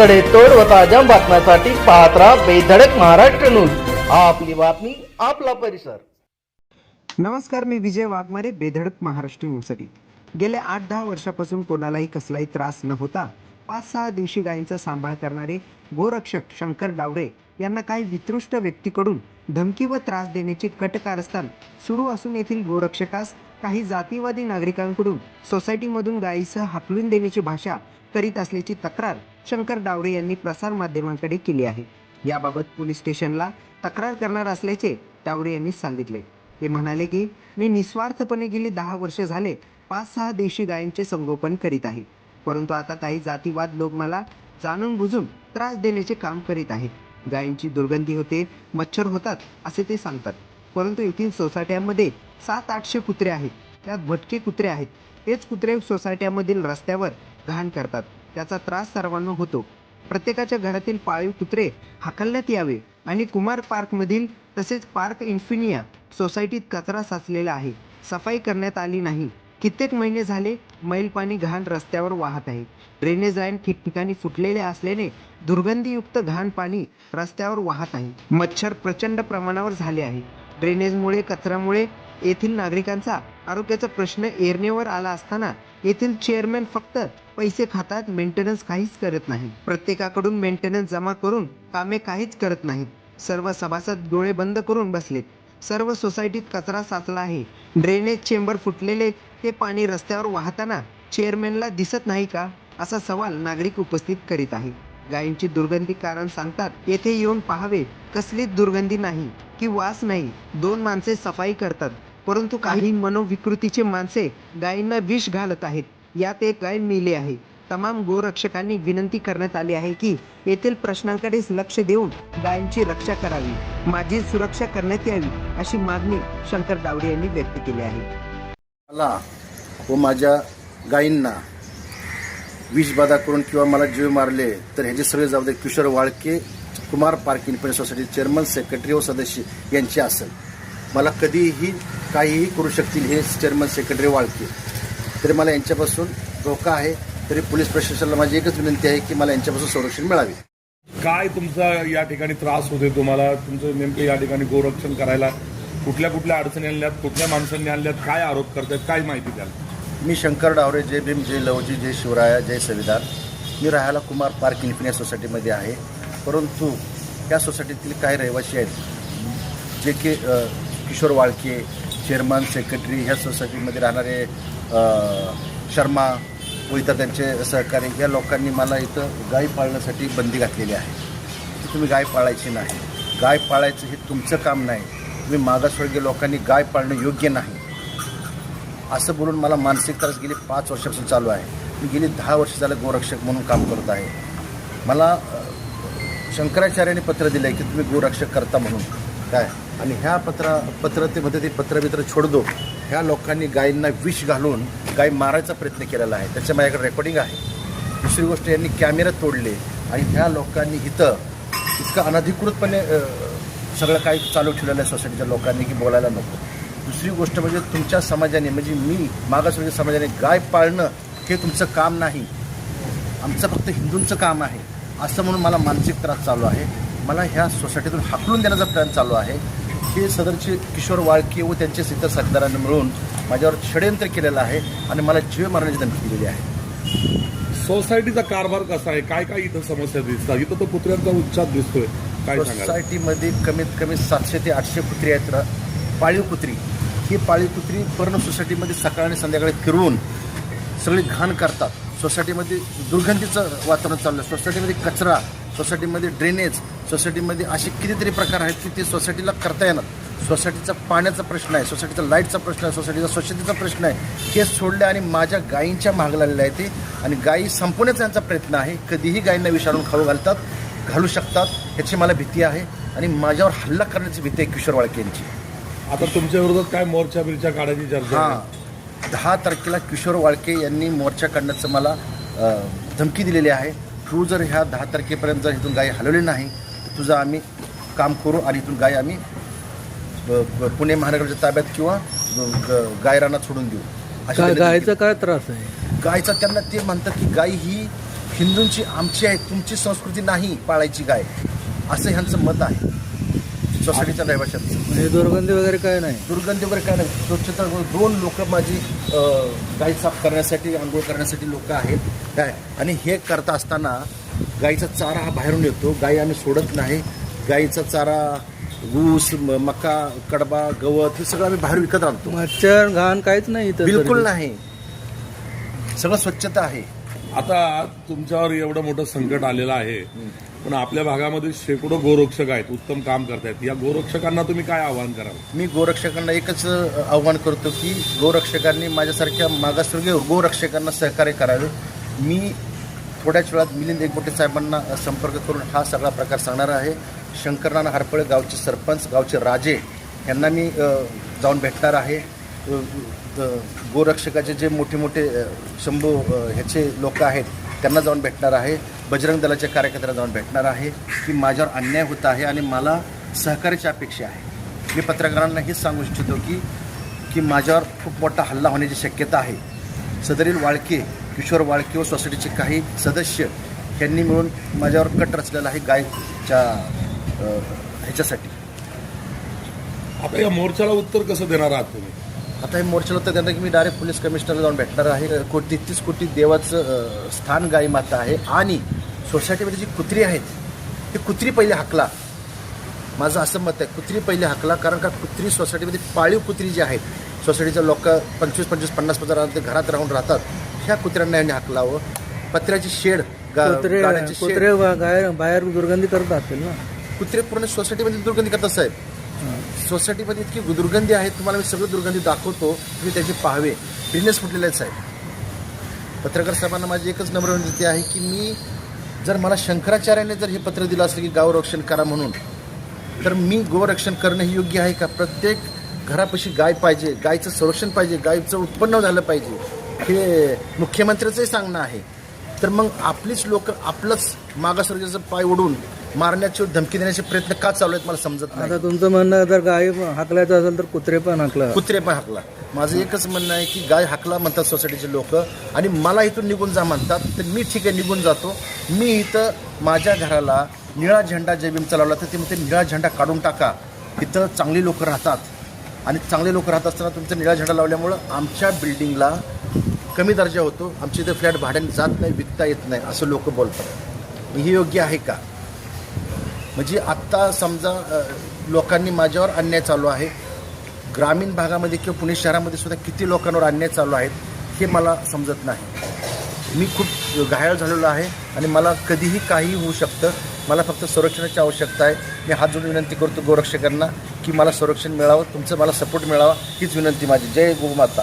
सडेतोड व ताज्या बातम्यांसाठी पाहत राहा बेधडक महाराष्ट्र न्यूज. आपली बातमी आपला परिसर. नमस्कार मी विजय वाघमारे बेधडक महाराष्ट्र न्यूजसाठी. गेल्या आठ दहा वर्षापासून कोणालाही कसलाही त्रास न होता पाच सहा दिवशी गायींचा सांभाळ करणारे गोरक्षक शंकर डावरे यांना काही वितृष्ट व्यक्तीकडून धमकी व त्रास देण्याचे कट कारस्थान सुरू असून येथील गोरक्षकास काही जातीवादी नागरिकांकडून सोसायटीमधून गायीसह हाकलून देण्याची भाषा करीत असल्याची तक्रार शंकर डावरे यांनी प्रसार माध्यमांकडे केली आहे. याबाबत पोलीस स्टेशनला तक्रार करणार असल्याचे डावरे यांनी सांगितले. ते म्हणाले की मी निस्वार्थपणे गेली दहा वर्ष झाले पाच सहा देशी गायींचे संगोपन करीत आहे. परंतु आता काही जातीवाद लोक मला जाणून बुजून त्रास देण्याचे काम करीत आहे गायींची दुर्गंधी होते मच्छर होतात असे ते सांगतात. परंतु येथील सोसायट्यांमध्ये सात आठशे कुत्रे आहेत. त्यात भटके कुत्रे आहेत. तेच कुत्रे सोसायट्यामधील रस्त्यावर घाण करतात. त्याचा त्रास सर्वांना होतो. प्रत्येकाच्या घरातील पाळीव कुत्रे हाकलण्यात यावे आणि कुमार पार्कमधील तसेच पार्क इन्फिनिया सोसायटीत कचरा साचलेला आहे. सफाई करण्यात आली नाही. कित्येक महिने झाले मैलपाणी घाण रस्त्यावर वाहत आहे. ड्रेनेज लाईन ठिकठिकाणी फुटलेले असल्याने दुर्गंधीयुक्त घाण पाणी रस्त्यावर वाहत आहे. मच्छर प्रचंड प्रमाणावर झाले आहे ड्रेनेजमुळे कचऱ्यामुळे येथील नागरिकांचा आरोग्याचा प्रश्न एरणीवर आला असताना येथील चेअरमॅन फक्त पैसे खातात मेंटेनन्स काहीच करत नाही प्रत्येकाकडून मेंटेनन्स जमा करून कामे काहीच करत नाहीत. सर्व सभासद डोळे बंद करून बसलेत. सर्व सोसायटीत कचरा साचला आहे. ड्रेनेज चेंबर फुटलेले ते पाणी रस्त्यावर वाहताना चेअरमॅनला दिसत नाही का असा सवाल नागरिक उपस्थित करीत आहे गायींची दुर्गंधी कारण सांगतात येथे येऊन पाहावे. कसलीच दुर्गंधी नाही. की वास नाही. दोन माणसे सफाई करतात. परंतु काही मनोविकृतीचे माणसे गायींना विष घालत आहेत. यात एक गाय मेली आहे. तमाम गोरक्षकांनी विनंती करण्यात आली आहे की येथील प्रश्नांकडेच लक्ष देऊन गायींची रक्षा करावी. माझी सुरक्षा करण्यात यावी अशी मागणी शंकर डावडे यांनी व्यक्त केली आहे. मला व माझ्या गायींना विषबाधा करून किंवा मला जीव मारले तर ह्याचे सगळे जबाबदारी Kishore Walke Kumar park independent society chairman secretary व सदस्य यांची असेल. मला कधीही काहीही करू शकतील हे चेअरमन सेक्रेटरी वाळके तरी मला यांच्यापासून धोका आहे तरी पोलीस प्रशासनाला माझी एकच विनंती आहे की मला यांच्यापासून संरक्षण मिळावे. काय तुमचा या ठिकाणी त्रास होते तुम्हाला? तुमचं नेमकं या ठिकाणी गोरक्षण करायला कुठल्या कुठल्या अडचणी आणल्यात कुठल्या माणसांनी आणल्यात काय आरोप करतायत काय माहिती द्याल? मी शंकर डावरे जय भीम जय लवजी जय शिवराया जय संविधान. मी राहायला कुमार पार्क इन्फिनिया सोसायटीमध्ये आहे. परंतु त्या सोसायटीतील काही रहिवासी आहेत जे की किशोर वाळके चेअरमन सेक्रेटरी ह्या सोसायटीमध्ये राहणारे शर्मा व इतर त्यांचे सहकारी या लोकांनी मला इथं गाय पाळण्यासाठी बंदी घातलेली आहे. की तुम्ही गाय पाळायची नाही. गाय पाळायचं हे तुमचं काम नाही. तुम्ही मागासवर्गीय लोकांनी गाय पाळणं योग्य नाही. असं बोलून मला मानसिक त्रास गेली पाच वर्षापासून चालू आहे. मी गेली दहा वर्ष झालं गोरक्षक म्हणून काम करत आहे. मला शंकराचार्याने पत्र दिलं आहे की तुम्ही गोरक्षक करता म्हणून. काय? आणि ह्या पत्रा पत्रतेमध्ये ते पत्रबित्र छोड दो ह्या लोकांनी गायींना विष घालून गाय मारायचा प्रयत्न केलेला आहे. त्याच्या माझ्याकडे रेकॉर्डिंग आहे. दुसरी गोष्ट यांनी कॅमेरा तोडले. आणि ह्या लोकांनी इथं इतकं अनधिकृतपणे सगळं काही चालू ठेवलेलं आहे सोसायटीच्या लोकांनी की बोलायला नको. दुसरी गोष्ट म्हणजे तुमच्या समाजाने म्हणजे मी मागासवर्गीय समाजाने गाय पाळणं हे तुमचं काम नाही. आमचं फक्त हिंदूंचं काम आहे. असं म्हणून मला मानसिक त्रास चालू आहे. मला ह्या सोसायटीतून हाकलून देण्याचा प्लॅन चालू आहे. हे सदरचे किशोर वाळके व त्यांचे इतर साथीदारांनी मिळून माझ्यावर षडयंत्र केलेलं आहे आणि मला जीव मारण्याची धमकी दिलेली आहे. सोसायटीचा कारभार कसा आहे? काय काय इथं समस्या दिसतात? इथं तो कुत्र्यांचा उच्चार दिसतोय. काय सोसायटीमध्ये कमीत कमी सातशे ते आठशे कुत्री आहेत. पाळीव कुत्री ही पाळीव कुत्री पूर्ण सोसायटीमध्ये सकाळ आणि संध्याकाळी फिरवून सगळी घाण करतात. सोसायटीमध्ये दुर्गंधीचं वातावरण चाललं आहे सोसायटीमध्ये कचरा सोसायटीमध्ये ड्रेनेज सोसायटीमध्ये असे कितीतरी प्रकार आहेत की ते सोसायटीला करता येणार. सोसायटीचा पाण्याचा प्रश्न आहे सोसायटीचा लाईटचा प्रश्न आहे सोसायटीचा स्वच्छतेचा प्रश्न आहे. हे सोडले आणि माझ्या गायींच्या महाग लागलेल्या आहे ते. आणि गायी संपवण्याचा यांचा प्रयत्न आहे. कधीही गायींना विषाणून खाऊ घालतात घालू शकतात ह्याची मला भीती आहे. आणि माझ्यावर हल्ला करण्याची भीती आहे किशोर वाळके यांची. आता तुमच्या विरोधात काय मोर्चा बिरच्या काढायची चर्चा हां? दहा तारखेला किशोर वाळके यांनी मोर्चा काढण्याचं मला धमकी दिलेली आहे. तू जर ह्या दहा तारखेपर्यंत जर इथून गाय हलवली नाही तर तुझं आम्ही काम करू आणि इथून गाय आम्ही पुणे महानगराच्या ताब्यात किंवा ग- ग- गायरानात सोडून देऊ. अशी गायचा काय त्रास आहे? गायचा त्यांना ते म्हणतात की गाय ही हिंदूंची आमची आहे तुमची संस्कृती नाही पाळायची गाय. असं ह्यांचं मत आहे. सोसायटीच्या रहिवाशांचं म्हणजे दुर्गंधी वगैरे काय नाही. दुर्गंधी वगैरे काय नाही. स्वच्छता दोन लोक माझी गाई साफ करण्यासाठी आंघोळ करण्यासाठी लोक आहेत. काय? आणि हे करता असताना गाईचा चारा हा बाहेरून येतो. गाई आम्ही सोडत नाही. गाईचा चारा ऊस मका कडबा गवत हे सगळं आम्ही बाहेर विकत आणतो. मच्छर घाण काहीच नाही इथं बिलकुल तरी. नाही. सगळं स्वच्छता आहे. आता तुमच्यावर एवढं मोठं संकट आलेलं आहे. पण आपल्या भागामध्ये शेकडो गोरक्षक आहेत उत्तम काम करतायत. या गोरक्षकांना तुम्ही काय आव्हान कराल? मी गोरक्षकांना एकच आव्हान करतो की गोरक्षकांनी माझ्यासारख्या मागासवर्गीय गोरक्षकांना सहकार्य करावे. मी थोड्याच वेळात मिलिंद एकबोटे साहेबांना संपर्क करून हा सगळा प्रकार सांगणार आहे. शंकरनाना हरपळे गावचे सरपंच गावचे राजे यांना मी जाऊन भेटणार आहे. गोरक्षकाचे जे मोठे मोठे शंभू ह्याचे लोक आहेत त्यांना जाऊन भेटणार आहे. बजरंग दलाच्या कार्यकर्त्यांना जाऊन भेटणार आहे. की माझ्यावर अन्याय होत आहे आणि मला सहकार्याची अपेक्षा आहे. मी पत्रकारांना हेच सांगू इच्छितो की की माझ्यावर खूप मोठा हल्ला होण्याची शक्यता आहे. सदरील वाळके किशोर वाळके व सोसायटीचे काही सदस्य यांनी मिळून माझ्यावर कट रचलेला आहे गायच्या ह्याच्यासाठी. आता या मोर्चाला उत्तर कसं देणार आहात तुम्ही? आता हे मोर्चाला तर त्यांना की मी डायरेक्ट पोलीस कमिशनरला जाऊन भेटणार आहे. कोटी तेहतीस कोटी देवाचं स्थान गाई माता आहे. आणि सोसायटीमध्ये जी कुत्री आहेत ती कुत्री पहिले हाकला. माझं असं मत आहे कुत्री पहिले हाकला कारण का कुत्री सोसायटीमध्ये पाळीव कुत्री जी आहेत सोसायटीच्या लोक पंचवीस पंचवीस पन्नास पन्नास ते घरात राहून राहतात ह्या कुत्र्यांना यांनी हाकलावं. पत्र्याची शेड कुत्रे बाहेर दुर्गंधी करत असतील ना? कुत्रे पूर्ण सोसायटीमध्ये दुर्गंधी करतात साहेब. सोसायटीमध्ये इतकी दुर्गंधी आहे तुम्हाला मी सगळं दुर्गंधी दाखवतो तुम्ही त्याची पाहावे. बिझनेस फुटलेले आहेत साहेब. पत्रकार साहेबांना माझी एकच नम्र विनंती आहे की मी जर मला शंकराचार्याने जर हे पत्र दिलं असलं की गावरक्षण करा म्हणून तर मी गोरक्षण करणं हे योग्य आहे का? प्रत्येक घरापाशी गाय पाहिजे गायचं संरक्षण पाहिजे गायचं उत्पन्न झालं पाहिजे हे मुख्यमंत्र्याचंही सांगणं आहे. तर मग आपलीच लोक आपलंच मागासवर्गाचं पाय ओढून मारण्याची धमकी देण्याचे प्रयत्न का चालू आहेत मला समजत नाही. आता तुमचं म्हणणं जर गाई हाकलायचं असेल तर कुत्रे पण हाकला. कुत्रे पण हाकला. माझं एकच म्हणणं आहे की गाय हाकला म्हणतात सोसायटीचे लोक. आणि मला इथून निघून जा म्हणतात तर मी ठीक आहे निघून जातो. मी इथं माझ्या घराला निळा झेंडा जे भीम चालवला तर ते म्हणते निळा झेंडा काढून टाका. इथं चांगली लोक राहतात. आणि चांगले लोक राहत असताना तुमचा निळा झेंडा लावल्यामुळं आमच्या बिल्डिंगला कमी दर्जा होतो. आमच्या इथं फ्लॅट भाड्याने जात नाही विकता येत नाही असं लोक बोलतात. हे योग्य आहे का? म्हणजे आत्ता समजा लोकांनी माझ्यावर अन्याय चालू आहे. ग्रामीण भागामध्ये किंवा पुणे शहरामध्ये सुद्धा किती लोकांवर अन्याय चालू आहेत हे मला समजत नाही. मी खूप घायाळ झालेलो आहे आणि मला कधीही काहीही होऊ शकतं. मला फक्त संरक्षणाची आवश्यकता आहे. मी हात जोडून विनंती करतो गोरक्षकांना की मला संरक्षण मिळावं तुमचं मला सपोर्ट मिळावा हीच विनंती माझी. जय गोमाता